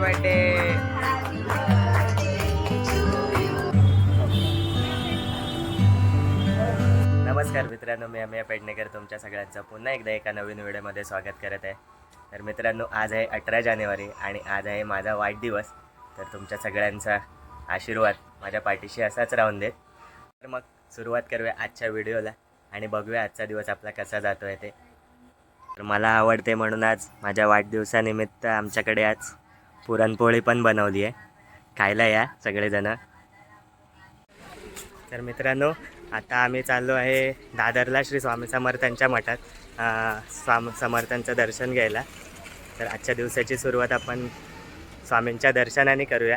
Birthday नमस्कार मित्रांनो मी अमिया पेडणेकर तुमच्या सगळ्यांचं पुन्हा एकदा एका नवीन व्हिडिओमध्ये स्वागत करत आहे. तर मित्रांनो आज आहे अठरा जानेवारी आणि आज आहे माझा वाढदिवस. तर तुमच्या सगळ्यांचा आशीर्वाद माझ्या पाठीशी असाच राहून देत. तर मग सुरुवात करूया आजच्या व्हिडिओला आणि बघूया आजचा दिवस आपला कसा जातो आहे ते. तर मला आवडते म्हणून आज माझ्या वाढदिवसानिमित्त आमच्याकडे आज पुरणपोळी पण बनवली आहे. खायला या सगळेजणं. तर मित्रांनो आता आम्ही चाललो आहे दादरला श्री स्वामी समर्थांच्या मठात स्वाम समर्थांचं दर्शन घ्यायला. तर आजच्या दिवसाची सुरुवात आपण स्वामींच्या दर्शनाने करूया.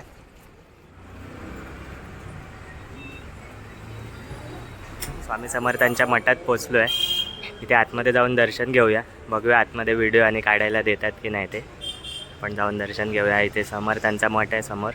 स्वामी समर्थांच्या मठात पोचलो आहे तिथे आतमध्ये जाऊन दर्शन घेऊया. बघूया आतमध्ये व्हिडिओ आणि काढायला देतात की नाही ते. आपण जाऊन दर्शन घेऊया. इथे समर्थांचा मठ आहे समोर.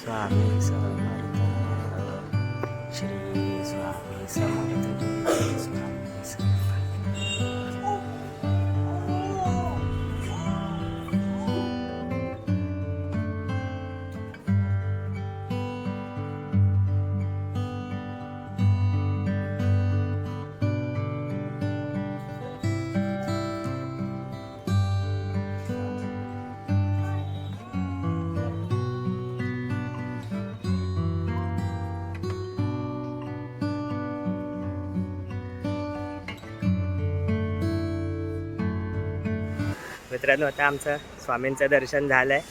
स्वामी समर्थ मित्रांनो आता आमचं स्वामींचं दर्शन झालं आहे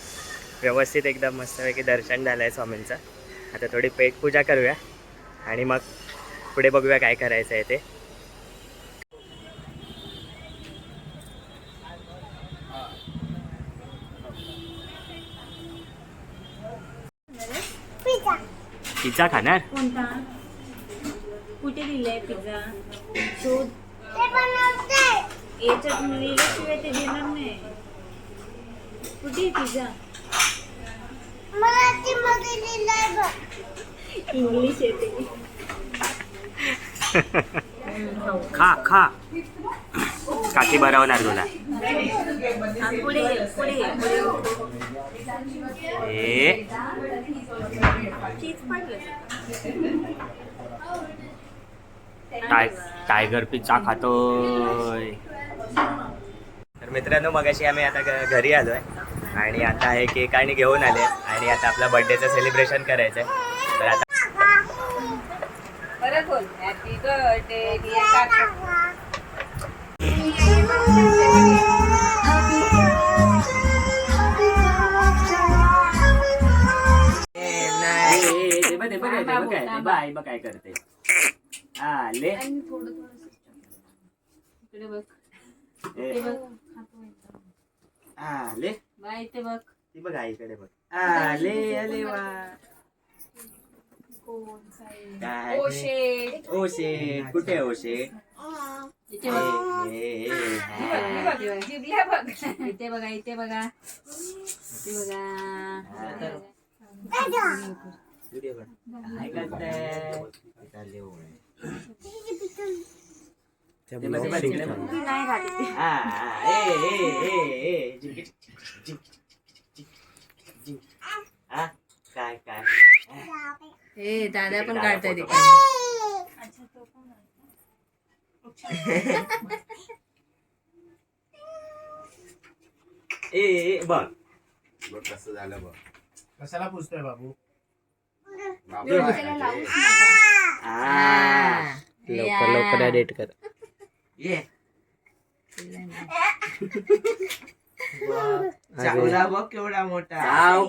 व्यवस्थित एकदम मस्तपैकी दर्शन झालं आहे स्वामींचं. आता थोडी पेटपूजा करूया आणि मग पुढे बघूया काय करायचं आहे ते. पिझ्झा. खाणार? कोणता? कुठे दिलाय पिझ्झा? शोध. याच्यात लिहिल्याशिवाय ते देणार नाही कुठे पिझ्झा इंग्लिश येते. खा खा. काकी बरवणार तुला. हा. ए. टाय टायगर पिझ्झा खातोय तर मित्रांनो मगाशी आम्ही आता घरी आलो आहे आणि आता हे केक आणि घेऊन आले आणि आता आपला बर्थडेचं सेलिब्रेशन करायचं आहे तर आता परत बोल हॅपी काय करते आले इकडे बघ. इथे बघ. खातो. आले. बाय बघ. ती बघ आईकडे बघ. आले आले वा. काय ओ शेट ओ शेट कुठे आहे ओ शेट इथे बघ. ए, ए, ए, हा. जिबल्या बघ. इथे बघा. इथे बघा इथे बघा. व्हिडिओ काढ. काय करताय? ते काय काय? ए दादा पण काढताय ते ए ए, बघ. बघ कसं झालं बघ. कशाला पुसतोय बाबू? बाबू आ, लवकर लवकर एडिट कर ये चावला बघ केवढा मोठा चाव.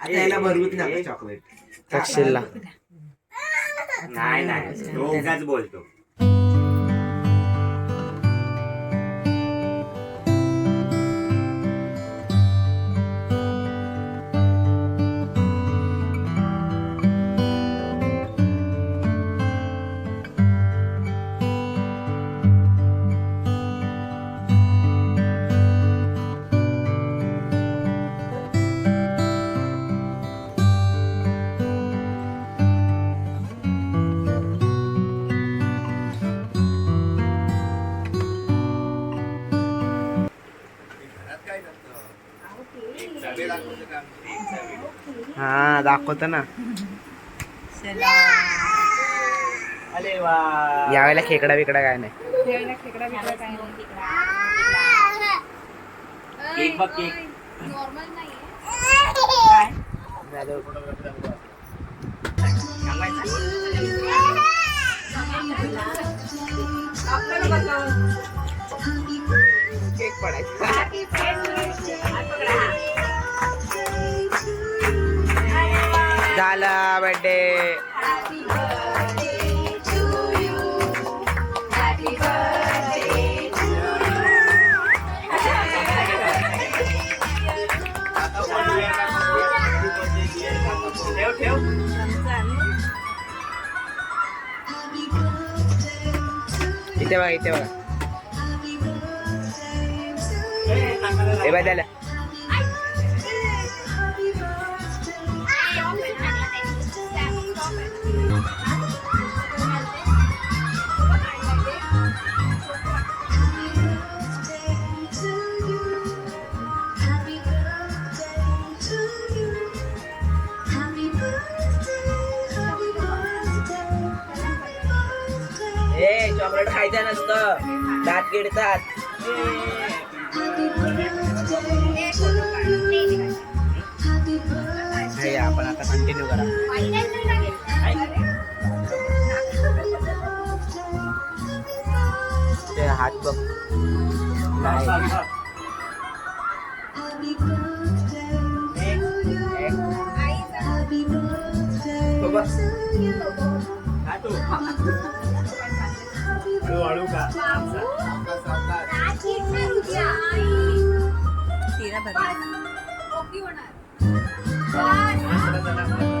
आता याला भरवूच नका चॉकलेट तक्षिलला नाही नाही दोघाच बोलतो दाखवतो ना. चला. अरे वा. यावेळेला खेकडा बिकडा काय नाही. केक बघ केक. काय? केक पडायचा. झाला बर्थडे इथे बघा इथे बघा. हे बघ त्याला. खायचं नसतं. दात किडतात हे आपण आता कंटिन्यू करा. ते हात बघ. नाही. बाबा, हळू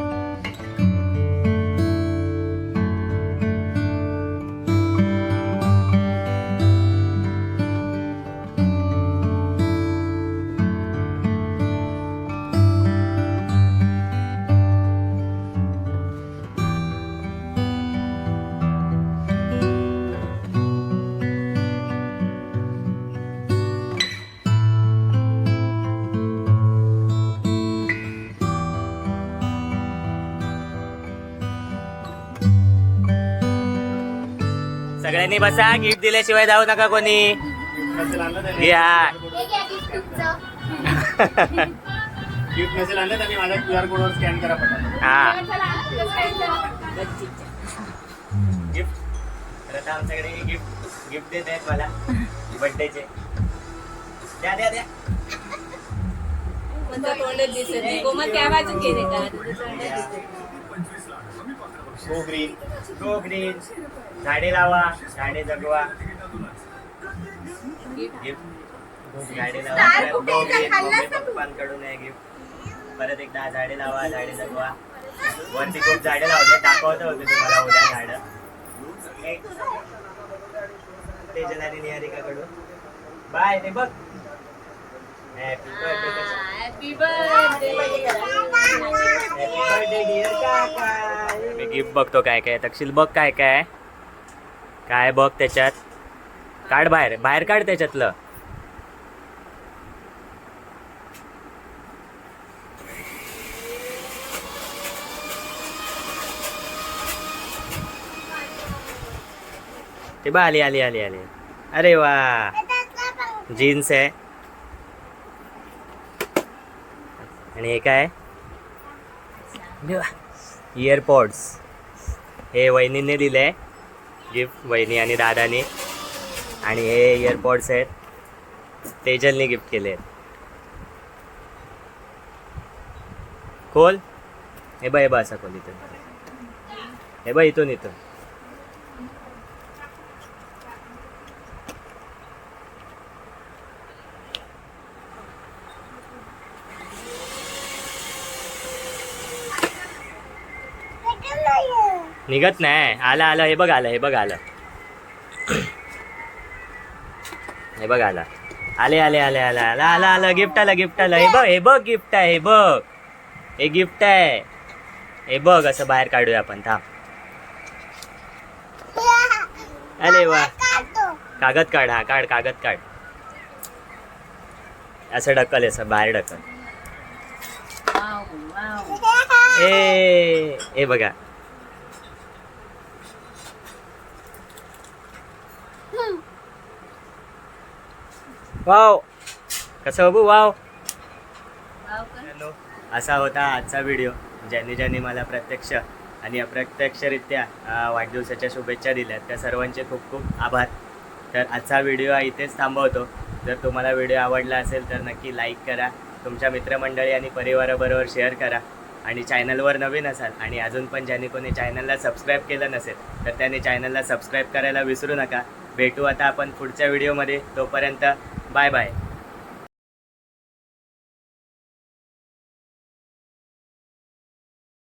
सगळ्यांनी बसा गिफ्ट दिल्याशिवाय जाऊ नका कोणी. घ्या. गिफ्ट नसेल आणलं त्यांनी माझ्या क्यू आर कोडवर स्कॅन करा. हा. गिफ्ट. तर आमच्याकडे गिफ्ट गिफ्ट देत आहेत मला. बर्थडेचे द्या द्या द्या. तुझं तोंडच दिसत नाही. कोमल काय वाचून गेले का तुझं तोंडच दिसत नाही. Go green. गो ग्रीन झाडे लावा झाडे जगवा. गिफ्ट झाडे लावा पप्पांकडून आहे गिफ्ट परत एकदा झाडे लावा झाडे जगवा. वरती खूप झाडे लावले दाखवतो होते तुम्हाला उद्या झाडं. एक. तेजल आणि निहारिकाकडून. बाय ते बघ. Happy birthday. मी गिफ्ट बघतो काय काय तक्षील बघ काय काय काय बघ त्याच्यात? काढ बाहेर बाहेर काढ त्याच्यातलं. ते बा आली आली आली आली. अरे वा. जीन्स आहे. आणि हे काय? इयरपॉड्स हे वहिनीने दिले गिफ्ट वहिनी आणि दादानी आणि हे इयरपॉड्स आहेत. तेजलने गिफ्ट केले आहेत. खोल? हे बा हे बा असा खोल इथून. हे बा इथून इथून. निघत नाही. आलं आलं. हे बघ आलं हे बघ आलं. हे बघ आलं. आले आले आले आलं आलं. आलं आलं. गिफ्ट आलं गिफ्ट आलं. हे बघ हे बघ गिफ्ट आहे हे बघ. हे गिफ्ट आहे. हे बघ असं बाहेर काढूया आपण. थांब. अरे वा. कागद काढ हा काढ कागद काढ. असं ढकल असं बाहेर ढकल. ए बघा. वाव. कसं बघू वाव? मित्रांनो, असा होता आजचा व्हिडिओ. ज्यांनी ज्यांनी मला प्रत्यक्ष आणि अप्रत्यक्षरित्या वाढदिवसाच्या शुभेच्छा दिल्यात त्या सर्वांचे खूप खूप आभार. तर आजचा व्हिडिओ इथेच थांबवतो. जर तुम्हाला व्हिडिओ आवडला असेल तर नक्की लाईक करा. तुमच्या मित्रमंडळी आणि परिवाराबरोबर शेअर करा. आणि चॅनलवर नवीन असाल आणि अजून पण ज्यांनी कोणी चॅनलला सबस्क्राईब केलं नसेल तर त्यांनी चॅनलला सबस्क्राईब करायला विसरू नका. भेटू आता आपण पुढच्या व्हिडिओमध्ये. तोपर्यंत बाय बाय